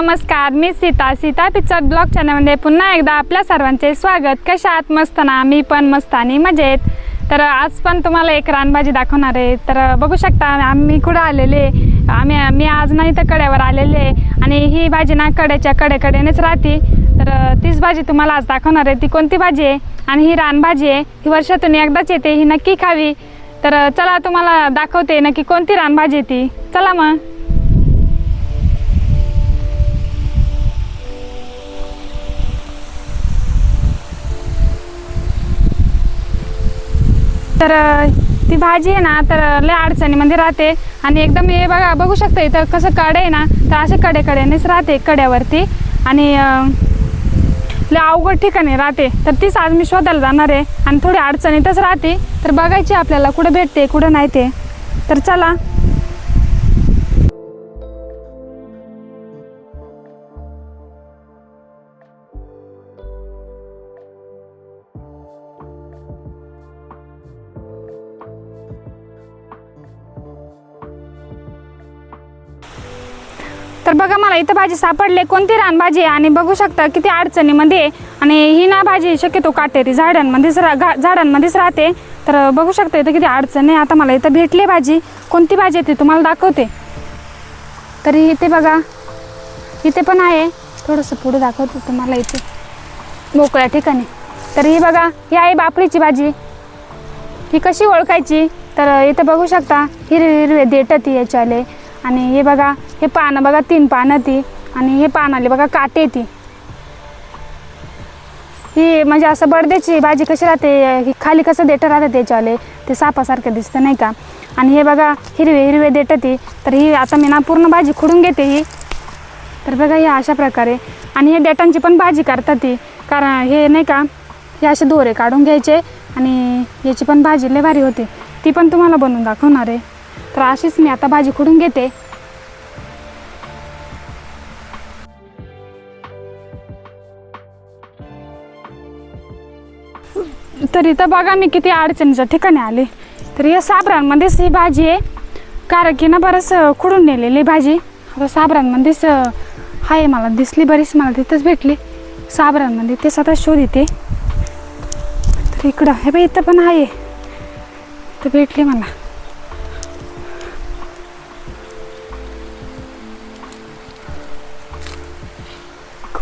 नमस्कार मी Sita. Sita picture blog चॅनलमध्ये पुन्हा एकदा आपल्या सर्वांचे स्वागत. कशा आहात? मस्त ना? मी पण मस्त आणि मजेत. तर आज पण तुम्हाला एक रानभाजी दाखवणार आहे. तर बघू शकता आम्ही कुठं आलेले आम्ही मी आज नाही तर कड्यावर आलेले आणि ही भाजी ना कड्याच्या कडेकडेनेच राहते. तर तीच भाजी तुम्हाला आज दाखवणार आहे. ती कोणती भाजी आहे? आणि ही रानभाजी आहे. ही वर्षातून एकदाच येते. ही नक्की खावी. तर चला तुम्हाला दाखवते नक्की कोणती रानभाजी आहे ती. चला मग. तर ती भाजी आहे ना तर लय अडचणीमध्ये राहते. आणि एकदम हे बघा बघू शकता इथं कसं कडे आहे ना तर असे कडे कडेनेच राहते कड्यावरती. आणि लय अवघड ठिकाणी राहते. तर तीच आज मी शोधायला जाणार आहे. आणि थोडी अडचणीतच राहते. तर बघायची आपल्याला कुठं भेटते कुठं नाही ते. तर चला. तर बघा मला इथं भाजी सापडले कोणती रानभाजी आहे? आणि बघू शकता किती अडचणीमध्ये आहे. आणि ही ना भाजी शक्यतो काटेरी झाडांमध्येच रा गा- झाडांमध्येच राहते. तर बघू शकता इथं किती अडचण आहे. आता मला इथं भेटली भाजी. कोणती भाजी आहे ती तुम्हाला दाखवते. तरी इथे बघा. इथे पण आहे. थोडंसं पुढे दाखवते तुम्हाला इथे. मोकळ्या ठिकाणी. तर ही बघा ही आहे बापरीची भाजी. ही कशी ओळखायची? तर इथं बघू शकता. हिरवे हिरवे देटत ती याच्याले आणि हे बघा हे पानं बघा तीन पानं ती. आणि हे पानाले बघा काटे ती. ही म्हणजे असं बडद्याची भाजी कशी राहते? ही खाली कसं देठं राहते त्याच्यावाले? ते सापासारखं दिसतं नाही का? आणि हे बघा हिरवे हिरवे देठं ती. तर ही आता मी ना पूर्ण भाजी खुडून घेते ही. तर बघा हे अशा प्रकारे. आणि हे डेटांची पण भाजी करतात ती. कारण हे नाही का? हे असे दोरे काढून घ्यायचे आणि याची पण भाजी लय भारी होती. ती पण तुम्हाला बनवून दाखवणार आहे. तर अशीच मी आता भाजी खुडून घेते. तर इथं बघा मी किती अडचणीच्या ठिकाणी आले. तर या साबरांमध्येच ही भाजी आहे. कारण की ना बरंच खुडून नेलेली भाजी. आता साबरांमध्येच आहे मला दिसली बरीच मला तिथंच भेटली. साबरांमध्ये तेच आता शोध येते. तर इकडं हे बाई इथं पण आहे. तर भेटली मला.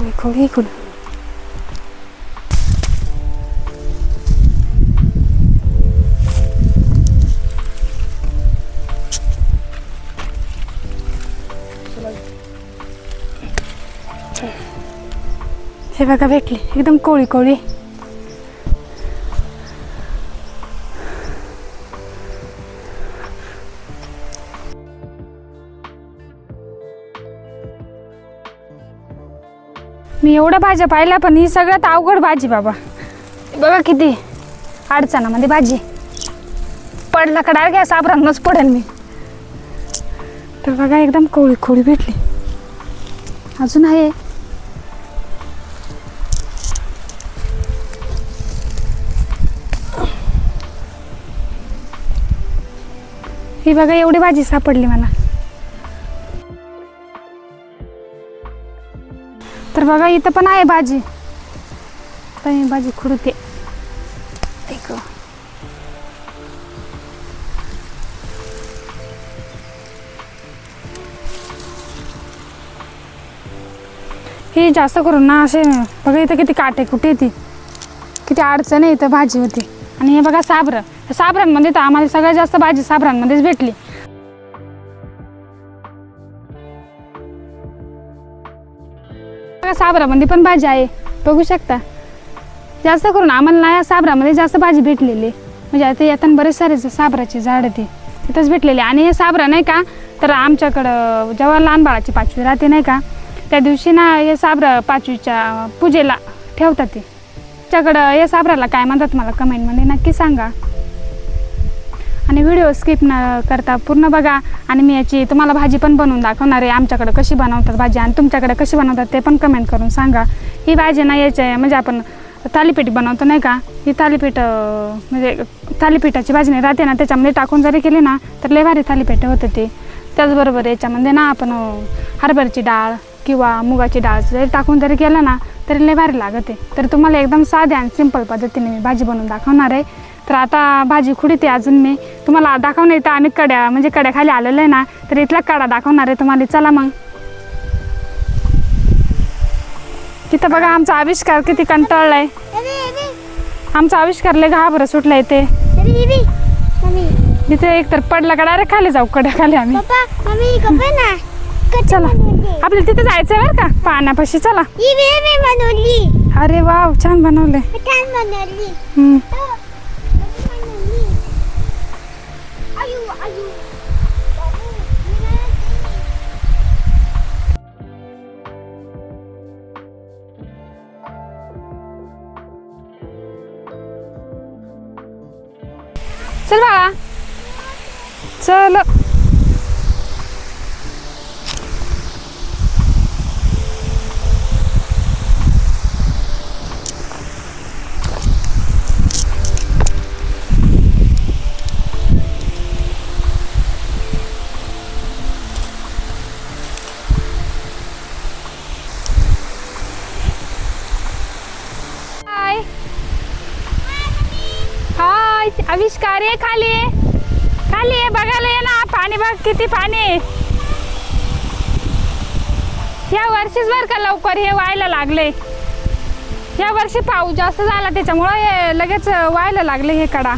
खोळी खोळी इकडून हे बघा भेटली एकदम कोळी कोळी मी एवढ्या भाज्या पाहिल्या पण ही सगळ्यात अवघड भाजी बाबा. बघा किती अडचणामध्ये भाजी. पडला का डाळ घ्या साबरांनाच पडेल मी. तर बघा एकदम कोळी कोळी भेटली. अजून आहे. ही बघा एवढी भाजी सापडली मला. तर बघा इथं पण आहे भाजी. पण मी भाजी खुडते. ऐक. ही जास्त करून ना असे बघा इथं किती काटे कुठे ती? किती अडचण आहे इथं भाजी होती आणि हे बघा साबरं. साबरांमध्ये तर आम्हाला सगळ्यात जास्त भाजी साबरांमध्येच भेटली. बघा साबरामध्ये पण भाजी आहे. बघू शकता. जास्त करून आम्हाला ना या साबरामध्ये जास्त भाजी भेटलेली. म्हणजे आता येताना बरेच सारे साबराचे साबराची झाडं ते तिथंच भेटलेली. आणि हे साबरा नाही का तर आमच्याकडं जेव्हा लहान बाळाची पाचवी राहते नाही का? त्या दिवशी ना हे साबरा पाचवीच्या पूजेला ठेवतात ते. त्याच्याकडं या साबराला काय म्हणतात मला कमेंटमध्ये नक्की सांगा. आणि व्हिडिओ स्किप न करता पूर्ण बघा. आणि मी याची तुम्हाला भाजी पण बनवून दाखवणार आहे. आमच्याकडं कशी बनवतात भाजी आणि तुमच्याकडे कशी बनवतात ते पण कमेंट करून सांगा. ही भाजी ना याच्या म्हणजे आपण थालीपीठ बनवतो नाही का? ही थालीपीठ म्हणजे थालीपीठाची भाजी नाही राहते ना त्याच्यामध्ये टाकून जरी केली ना तर लय भारी थालीपीठ होते ते. त्याचबरोबर याच्यामध्ये ना आपण हरभऱ्याची डाळ किंवा मुगाची डाळ जरी टाकून जरी केलं ना तरी लय भारी लागते तर तुम्हाला एकदम साध्या आणि सिंपल पद्धतीने मी भाजी बनवून दाखवणार आहे. तर आता भाजी खुडीते अजून मी. तुम्हाला दाखवणार इथं आम्ही कड्या म्हणजे कड्या खाली आलेलो आहे ना तर इथला कडा दाखवणार आहे तुम्हाला. चला मग. तिथं बघा आमचा आविष्कार किती कंटाळलाय आमचा आविष्कार लय घाबरं सुटलाय ते तिथे एक तर पडला का डायरेक्ट खाली जाऊ कड्या खाली आम्ही चला आपल्याला तिथे जायचं आहे बरं का पाण्यापाशी चला. अरे वाव छान बनवले. चल हाय हाय आविष्कार ये खाली ये. खाली ये बघायला ये ना पाणी बघ किती पाणी आहे. या वर्षीच बर का लवकर हे व्हायला लागले. या वर्षी पाऊस जास्त झाला त्याच्यामुळं हे लगेच व्हायला लागले हे कडा.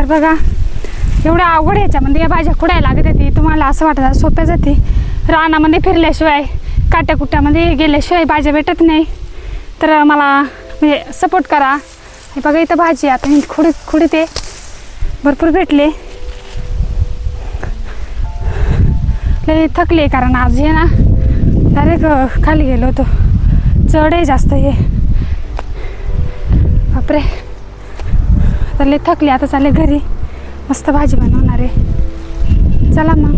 तर बघा एवढं अवघड याच्यामध्ये. या भाज्या खुडायला लागत होती तुम्हाला असं वाटत सोप्या जाते. रानामध्ये फिरल्याशिवाय काट्याकुट्यामध्ये गेल्याशिवाय भाज्या भेटत नाही. तर मला म्हणजे सपोर्ट करा. हे बघा इथं भाजी आता मी खुडी ते भरपूर भेटले. लय थकले कारण आज हे ना डायरेक्ट खाली गेलो होतो. चढ आहे जास्त हे. बापरे. तर लय थकले आता चालले घरी. मस्त भाजी बनवणार आहे. चला मग.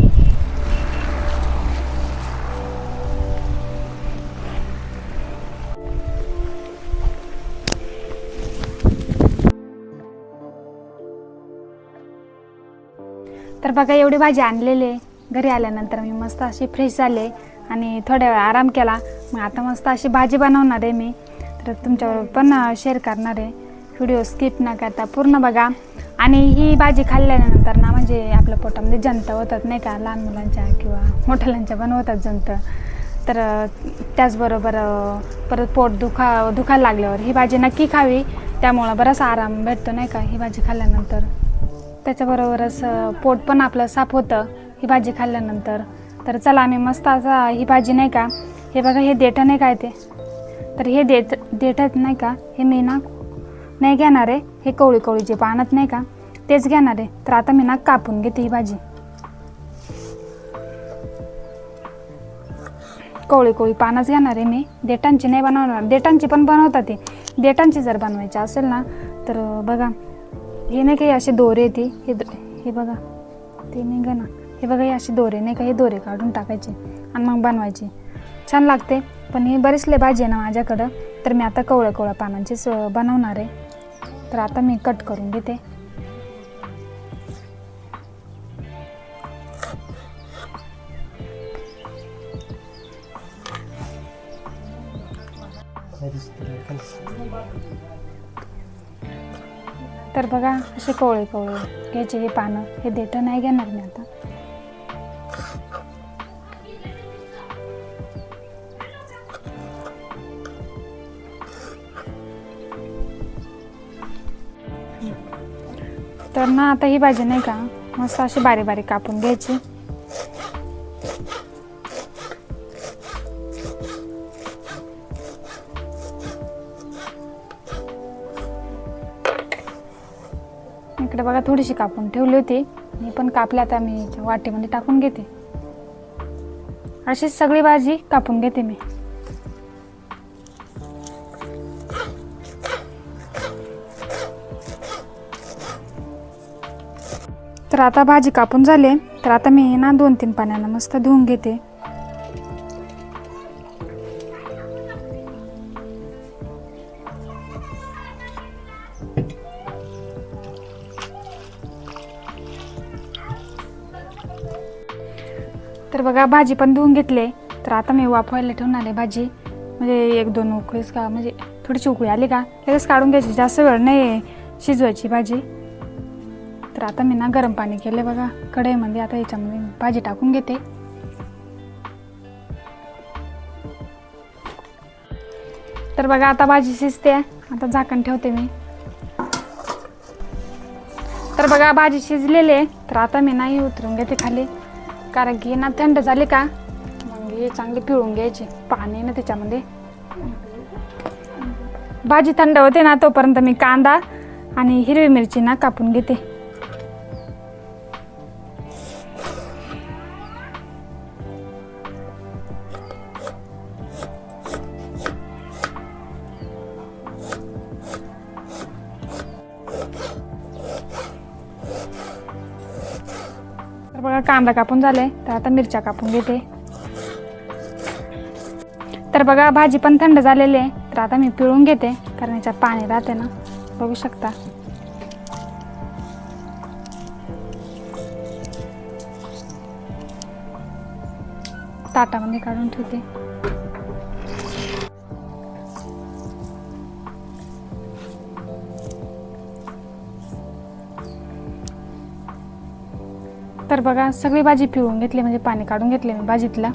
तर बघा एवढी भाजी आणलेली आहे. घरी आल्यानंतर मी मस्त अशी फ्रेश झाले आणि थोड्या वेळ आराम केला. मग आता मस्त अशी भाजी बनवणार आहे मी. तर तुमच्याबरोबर पण शेअर करणार आहे. व्हिडिओ स्किप न करता पूर्ण बघा. आणि ही भाजी खाल्ल्यानंतर ना म्हणजे आपल्या पोटामध्ये जंत होतात नाही का? लहान मुलांच्या किंवा मोठ्यालांच्या पण होतात जंत. तर त्याचबरोबर परत पोट दुखा दुखायला लागल्यावर ही भाजी नक्की खावी. त्यामुळं बराच आराम भेटतो नाही का ही भाजी खाल्ल्यानंतर. त्याच्याबरोबरच पोट पण आपलं साफ होतं ही भाजी खाल्ल्यानंतर. तर चला आम्ही मस्त असा ही भाजी नाही का हे बघा हे देठं नाही काय ते? तर हे देठ देठत नाही का हे मी ना नाही घेणार आहे हे कोवळी कवळीचे पानत नाही का? तेच घेणार आहे तर आता मी ना कापून घेते ही भाजी. कोवळी कोळी पानच घेणार आहे मी. देटांची नाही बनवणार. देटांची पण बनवतात ते. देटांची जर बनवायची असेल ना तर बघा. हे नाही काही असे दोरे ती. हे हे बघा. ते नाही ना हे बघा हे असे दोरे नाही का? हे दोरे काढून टाकायचे आणि मग बनवायचे. छान लागते. पण ही बरीच लय भाजी आहे ना माझ्याकडं. तर मी आता कवळ्या कोवळ्या पानांचीच बनवणार आहे. तर आता मी कट करून घेते. तर बघा असे कोवळे कोवळे घ्यायचे हे पानं. हे देठं नाही घेणार मी आता. तर ना आता ही भाजी नाही का? मस्त अशी बारीक बारीक कापून घ्यायची. इकडे बघा थोडीशी कापून ठेवली होती. मी पण कापल्या आता मी वाटीमध्ये टाकून घेते. अशीच सगळी भाजी कापून घेते मी. तर आता भाजी कापून झाले तर आता मी ना दोन तीन पाण्यानं मस्त धुवून घेते. तर बघा भाजी पण धुवून घेतले तर आता मी वाफवायला ठेवून आले भाजी. म्हणजे एक दोन उकळीच का म्हणजे थोडीशी उकळी आली का लगेच काढून घ्यायची. जास्त वेळ नाही शिजवायची भाजी. तर आता मी ना गरम पाणी केले बघा. कढईमध्ये आता याच्यामध्ये भाजी टाकून घेते. तर बघा आता भाजी शिजते. आता झाकण ठेवते मी. तर बघा भाजी शिजलेली आहे. तर आता मी नाही उतरून घेते खाली. कारण की ना थंड झाली का मग हे चांगली पिळून घ्यायची. पाणी ना त्याच्यामध्ये. भाजी थंड होते ना तोपर्यंत मी कांदा आणि हिरवी मिरची ना कापून घेते. कांदा कापून झालाय तर आता मिरच्या कापून घेते. तर बघा भाजी पण थंड झालेली आहे तर आता मी पिळून घेते कारण याच्यात पाणी राहते ना. बघू शकता. ताटामध्ये काढून ठेवते. तर बघा सगळी भाजी पिळून घेतली म्हणजे पाणी काढून घेतले मी भाजीतला.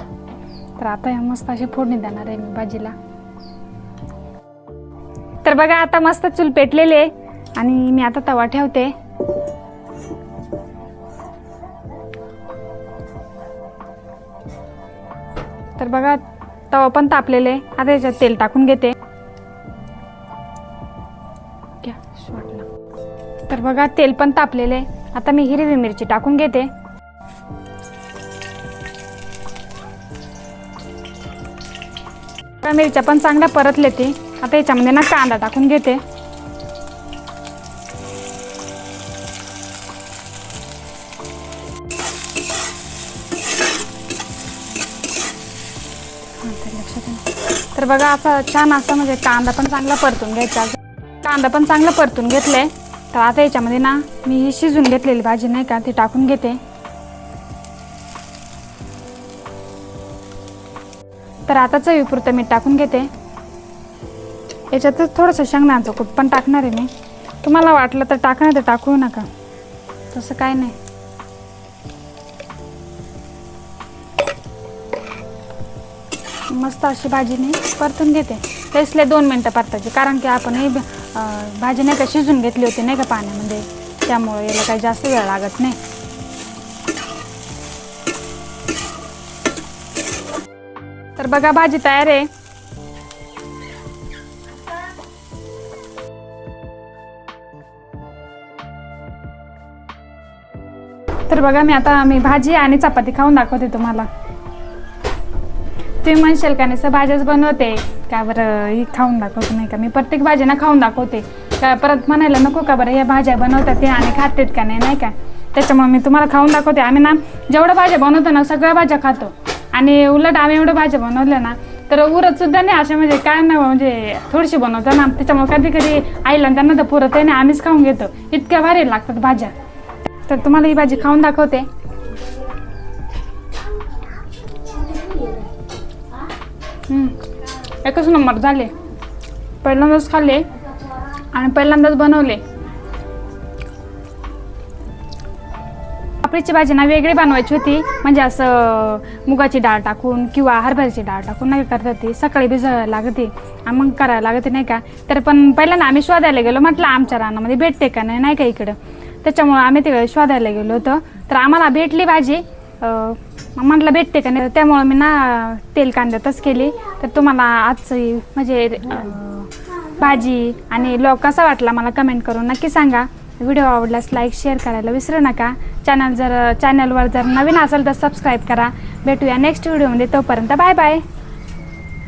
तर आता या मस्त अशी फोडणी देणार आहे मी भाजीला. तर बघा आता मस्त चूल पेटलेले आहे आणि मी आता तवा ठेवते. तर बघा तवा पण तापलेले आता याच्यात तेल टाकून घेते. तर बघा तेल पण तापलेले आता मी हिरवी मिरची टाकून घेते. आता मिरच्या पण चांगल्या परतले ते आता याच्यामध्ये ना कांदा टाकून घेते. तर बघा असं छान असं म्हणजे कांदा पण चांगला परतून घ्यायचा. कांदा पण चांगला परतून घेतलाय. तर आता याच्यामध्ये ना मी ही शिजून घेतलेली भाजी नाही का ती टाकून घेते. तर आता चवीपुरतं मीठ टाकून घेते. याच्यातच थोडंसं शेंगदाण्याचं कूट पण टाकणार आहे मी. तुम्हाला वाटलं तर टाकणार तर टाकू नका. तसं काय नाही. मस्त अशी भाजी मी परतून घेते. तेचले दोन मिनटं परतायची कारण की आपण ही भाजी नाही का शिजून घेतली होती नाही का पाण्यामध्ये. त्यामुळे याला काही जास्त वेळ लागत नाही. बघा भाजी तयार आहे. तर बघा मी आता मी भाजी आणि चपाती खाऊन दाखवते तुम्हाला. तुम्ही म्हणशाल का नाही भाज्याच बनवते? का बरं ही खाऊन दाखवते नाही का? मी प्रत्येक भाज्यांना खाऊन दाखवते. का परत म्हणायला नको का बरं या भाज्या बनवतात ते आणि खातेत का नाही नाही का? त्याच्यामुळे मी तुम्हाला खाऊन दाखवते. आम्ही ना जेवढ्या भाज्या बनवतो ना सगळ्या भाज्या खातो. आणि उलट आम्ही एवढं भाज्या बनवल्या ना तर उरत सुद्धा नाही अशा म्हणजे काय ना म्हणजे थोडीशी बनवतो ना. त्याच्यामुळे कधी कधी आईला आणि त्यांना तर पुरत आहे ना आम्हीच खाऊन घेतो. इतक्या भारी लागतात भाज्या. तर तुम्हाला ही भाजी खाऊन दाखवते. एकच नंबर झाले. पहिल्यांदाच खाल्ले आणि पहिल्यांदाच बनवले. पापडीची भाजी ना वेगळी बनवायची होती. म्हणजे असं मुगाची डाळ टाकून किंवा हरभऱ्याची डाळ टाकून नाही करत होती. सकाळी भिजवायला लागते. आणि मग करायला लागते नाही का. तर पण पहिल्यांदा आम्ही शोधायला गेलो. म्हटलं आमच्या रानामध्ये भेटते का नाही नाही का इकडं. त्याच्यामुळं आम्ही तिकडे शोधायला गेलो होतो. तर आम्हाला भेटली भाजी. म्हटलं भेटते का नाही. त्यामुळं मी ना तेल कांद्यातच केली. तर तुम्हाला आजची म्हणजे भाजी आणि ब्लॉग कसा वाटला मला कमेंट करून नक्की सांगा. व्हिडिओ आवडल्यास लाईक शेअर करायला विसरू नका. चॅनल जर चॅनलवर जर नवीन असेल तर सबस्क्राईब करा. भेटूया नेक्स्ट व्हिडिओमध्ये तोपर्यंत बाय बाय